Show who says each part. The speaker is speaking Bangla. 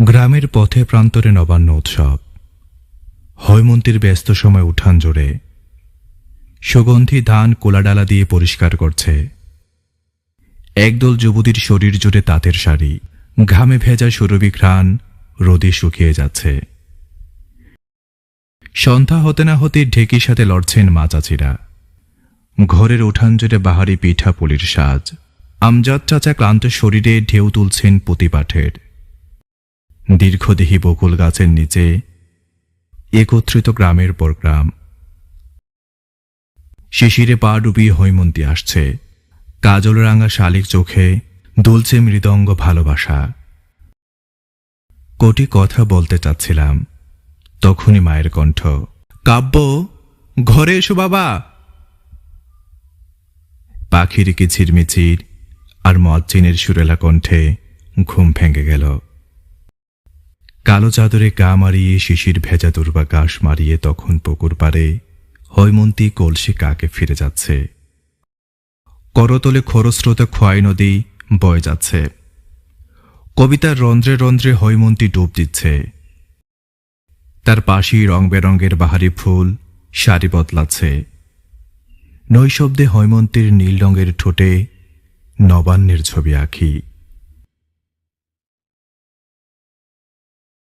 Speaker 1: গ্রামের পথে প্রান্তরে নবান্ন উৎসব। হৈমন্তীর ব্যস্ত সময় উঠান জোরে। সুগন্ধি ধান কোলাডালা দিয়ে পরিষ্কার করছে। একদল যুবতীর শরীর জুড়ে তাঁতের শাড়ি। ঘামে ভেজা সুরভি ঘ্রাণ রোদে শুকিয়ে যাচ্ছে। সন্ধ্যা হতে না হতে ঢেকির সাথে লড়ছেন মা চাচিরা। ঘরের উঠান জুড়ে বাহারি পিঠা পুলির সাজ। আমজাদ চাচা ক্লান্ত শরীরে ঢেউ তুলছেন পুঁতিপাঠের দীর্ঘদেহী বকুল গাছের নিচে একত্রিত গ্রামের পর গ্রাম। শিশিরে পা ডুবিয়ে হৈমন্তী আসছে। কাজল রাঙা শালিক চোখে দুলছে মৃদঙ্গ ভালোবাসা। কোটি কথা বলতে চাচ্ছিলাম, তখনই মায়ের কণ্ঠ, কাব্য, ঘরে এসো বাবা! পাখির কিচিরমিচির আর মজ্জিনের সুরেলা কণ্ঠে ঘুম ভেঙে গেল। কালো চাদরে গা মারিয়ে শিশির ভেজা দুর্বাকাশ মারিয়ে তখন পুকুর পারে হৈমন্তী কলসি কাকে ফিরে যাচ্ছে। করতলে খরস্রোত খোয়াই নদী বয়ে যাচ্ছে। কবিতার রন্ধ্রে রন্ধ্রে হৈমন্তী ডুব দিচ্ছে। তার পাশেই রং বেরঙের বাহারি ফুল শাড়ি বদলাচ্ছে। নৈশব্দে হৈমন্তীর নীল রঙের ঠোঁটে নবান্নের ছবি আঁকি।